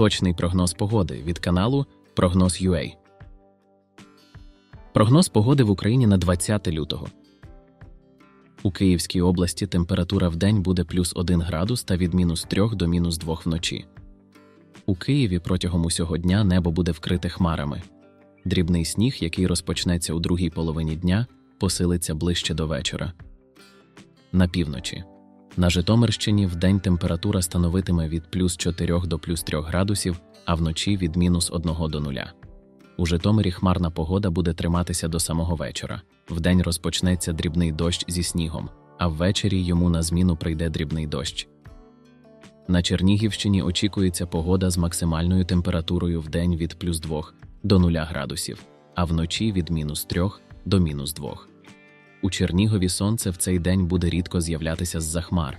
Точний прогноз погоди від каналу Прогноз UA. Прогноз погоди в Україні на 20 лютого. У Київській області температура в день буде плюс 1 градус та від мінус 3 до мінус 2 вночі. У Києві протягом усього дня небо буде вкрите хмарами. Дрібний сніг, який розпочнеться у другій половині дня, посилиться ближче до вечора. На півночі. На Житомирщині вдень температура становитиме від плюс 4 до плюс 3 градусів, а вночі від мінус 1 до 0. У Житомирі хмарна погода буде триматися до самого вечора. Вдень розпочнеться дрібний дощ зі снігом, а ввечері йому на зміну прийде дрібний дощ. На Чернігівщині очікується погода з максимальною температурою вдень від плюс 2 до 0 градусів, а вночі від мінус 3 до мінус 2. У Чернігові сонце в цей день буде рідко з'являтися з-за хмар.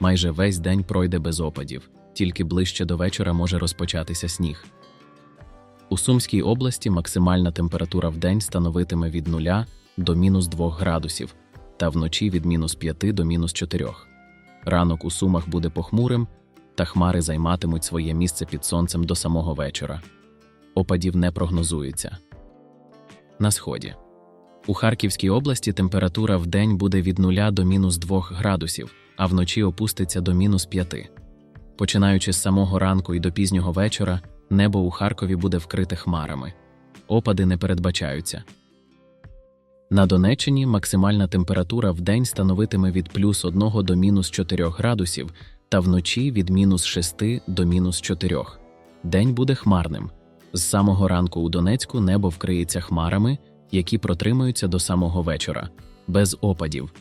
Майже весь день пройде без опадів, тільки ближче до вечора може розпочатися сніг. У Сумській області максимальна температура в день становитиме від 0 до мінус 2 градусів, та вночі від мінус 5 до мінус 4. Ранок у Сумах буде похмурим, та хмари займатимуть своє місце під сонцем до самого вечора. Опадів не прогнозується. На сході. У Харківській області температура в день буде від 0 до мінус 2 градусів, а вночі опуститься до мінус 5. Починаючи з самого ранку і до пізнього вечора, небо у Харкові буде вкрите хмарами. Опади не передбачаються. На Донеччині максимальна температура в день становитиме від плюс 1 до мінус 4 градусів, та вночі від мінус 6 до мінус 4. День буде хмарним. З самого ранку у Донецьку небо вкриється хмарами які протримуються до самого вечора, без опадів.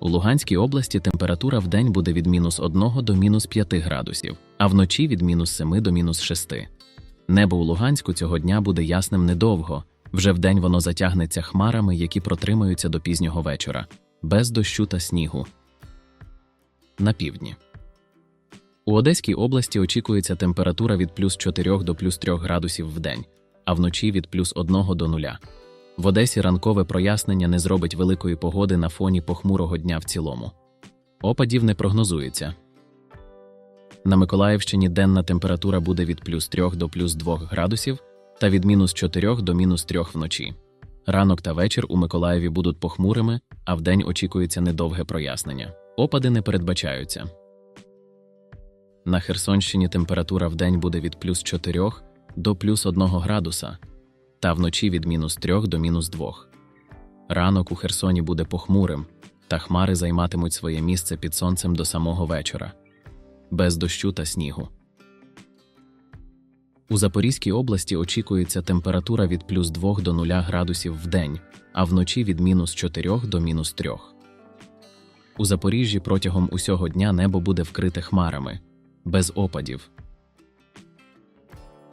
У Луганській області температура в день буде від мінус 1 до мінус 5 градусів, а вночі від мінус 7 до мінус 6. Небо у Луганську цього дня буде ясним недовго, вже вдень воно затягнеться хмарами, які протримаються до пізнього вечора, без дощу та снігу. На півдні. У Одеській області очікується температура від плюс 4 до плюс 3 градусів в день а вночі від плюс 1 до 0. В Одесі ранкове прояснення не зробить великої погоди на фоні похмурого дня в цілому. Опадів не прогнозується. На Миколаївщині денна температура буде від плюс 3 до плюс 2 градусів та від мінус 4 до мінус 3 вночі. Ранок та вечір у Миколаєві будуть похмурими, а вдень очікується недовге прояснення. Опади не передбачаються. На Херсонщині температура вдень буде від плюс 4 до плюс 1 градуса, та вночі від мінус 3 до мінус 2. Ранок у Херсоні буде похмурим, та хмари займатимуть своє місце під сонцем до самого вечора, без дощу та снігу. У Запорізькій області очікується температура від плюс 2 до 0 градусів в день, а вночі від мінус 4 до мінус 3. У Запоріжжі протягом усього дня небо буде вкрите хмарами, без опадів.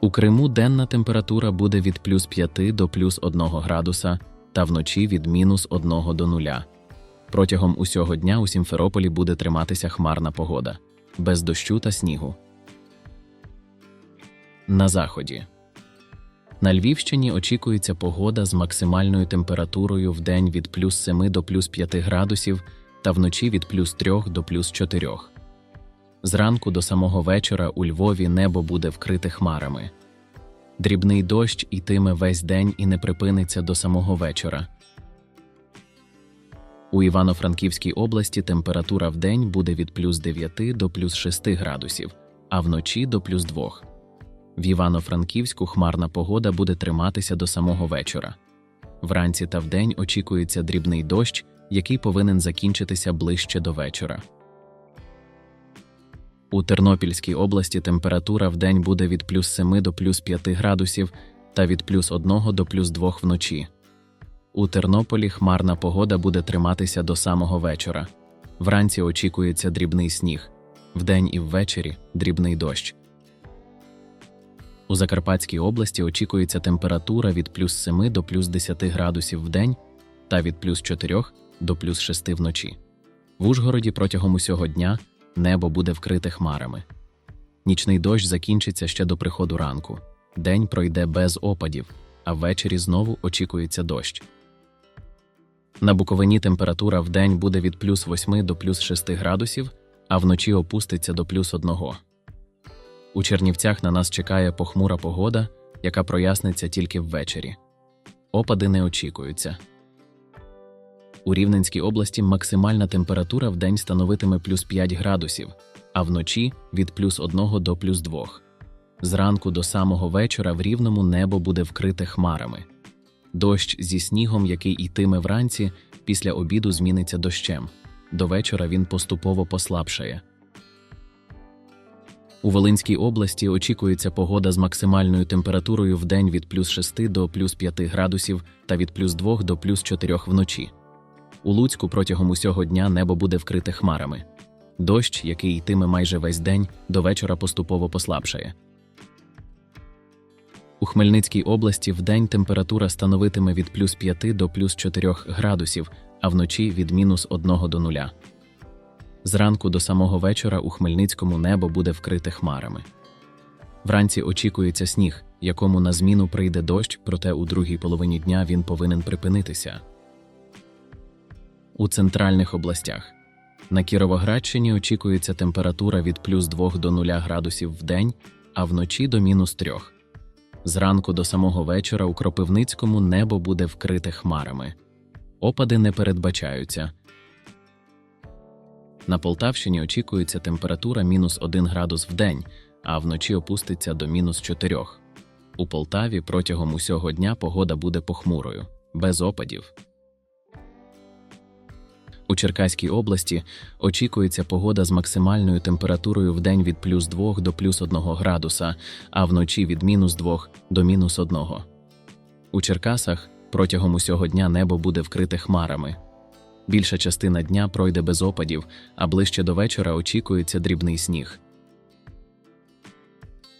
У Криму денна температура буде від плюс 5 до плюс 1 градуса та вночі від мінус 1 до 0. Протягом усього дня у Сімферополі буде триматися хмарна погода, без дощу та снігу. На заході. На Львівщині очікується погода з максимальною температурою в день від плюс 7 до плюс 5 градусів та вночі від плюс 3 до плюс 4. Зранку до самого вечора у Львові небо буде вкрите хмарами. Дрібний дощ ітиме весь день і не припиниться до самого вечора. У Івано-Франківській області температура в день буде від плюс 9 до плюс 6 градусів, а вночі до плюс 2. В Івано-Франківську хмарна погода буде триматися до самого вечора. Вранці та вдень очікується дрібний дощ, який повинен закінчитися ближче до вечора. У Тернопільській області температура в день буде від плюс 7 до плюс 5 градусів та від плюс 1 до плюс 2 вночі. У Тернополі хмарна погода буде триматися до самого вечора. Вранці очікується дрібний сніг, вдень і ввечері дрібний дощ. У Закарпатській області очікується температура від плюс 7 до плюс 10 градусів в день та від плюс 4 до плюс 6 вночі. В Ужгороді протягом усього дня небо буде вкрите хмарами. Нічний дощ закінчиться ще до приходу ранку. День пройде без опадів, а ввечері знову очікується дощ. На Буковині температура в день буде від плюс 8 до плюс 6 градусів, а вночі опуститься до плюс 1. У Чернівцях на нас чекає похмура погода, яка проясниться тільки ввечері. Опади не очікуються. У Рівненській області максимальна температура в день становитиме плюс 5 градусів, а вночі від плюс 1 до плюс 2. Зранку до самого вечора в рівному небо буде вкрите хмарами. Дощ зі снігом, який йтиме вранці, після обіду зміниться дощем. До вечора він поступово послабшає. У Волинській області очікується погода з максимальною температурою в день від плюс 6 до плюс 5 градусів та від плюс 2 до плюс 4 вночі. У Луцьку протягом усього дня небо буде вкрите хмарами. Дощ, який йтиме майже весь день, до вечора поступово послабшає. У Хмельницькій області вдень температура становитиме від плюс 5 до плюс 4 градусів, а вночі від мінус 1 до 0. Зранку до самого вечора у Хмельницькому небо буде вкрите хмарами. Вранці очікується сніг, якому на зміну прийде дощ, проте у другій половині дня він повинен припинитися. У центральних областях на Кіровоградщині очікується температура від плюс 2 до 0 градусів в день, а вночі до мінус 3. Зранку до самого вечора у Кропивницькому небо буде вкрите хмарами. Опади не передбачаються. На Полтавщині очікується температура мінус 1 градус в день, а вночі опуститься до мінус 4. У Полтаві протягом усього дня погода буде похмурою, без опадів. У Черкаській області очікується погода з максимальною температурою в день від плюс 2 до плюс 1 градуса, а вночі від мінус 2 до мінус 1. У Черкасах протягом усього дня небо буде вкрите хмарами. Більша частина дня пройде без опадів, а ближче до вечора очікується дрібний сніг.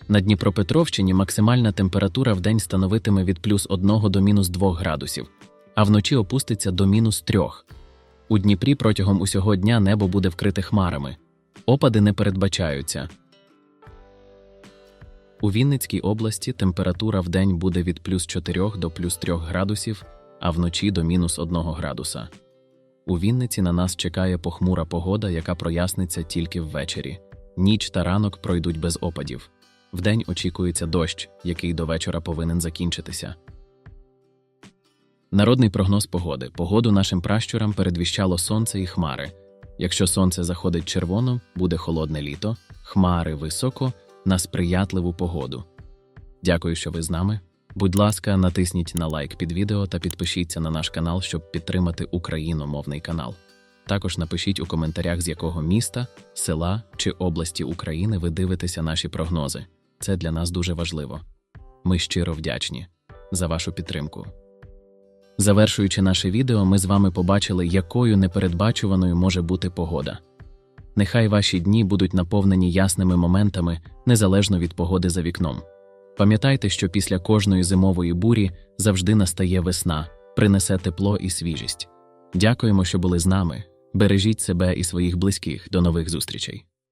На Дніпропетровщині максимальна температура в день становитиме від плюс 1 до мінус 2 градусів, а вночі опуститься до мінус 3. У Дніпрі протягом усього дня небо буде вкрите хмарами. Опади не передбачаються. У Вінницькій області температура в день буде від плюс 4 до плюс 3 градусів, а вночі до мінус 1 градуса. У Вінниці на нас чекає похмура погода, яка проясниться тільки ввечері. Ніч та ранок пройдуть без опадів. Вдень очікується дощ, який до вечора повинен закінчитися. Народний прогноз погоди. Погоду нашим пращурам передвіщало сонце і хмари. Якщо сонце заходить червоно, буде холодне літо, хмари високо на сприятливу погоду. Дякую, що ви з нами. Будь ласка, натисніть на лайк під відео та підпишіться на наш канал, щоб підтримати україномовний канал. Також напишіть у коментарях, з якого міста, села чи області України ви дивитеся наші прогнози. Це для нас дуже важливо. Ми щиро вдячні за вашу підтримку. Завершуючи наше відео, ми з вами побачили, якою непередбачуваною може бути погода. Нехай ваші дні будуть наповнені ясними моментами незалежно від погоди за вікном. Пам'ятайте, що після кожної зимової бурі завжди настає весна, принесе тепло і свіжість. Дякуємо, що були з нами. Бережіть себе і своїх близьких. До нових зустрічей.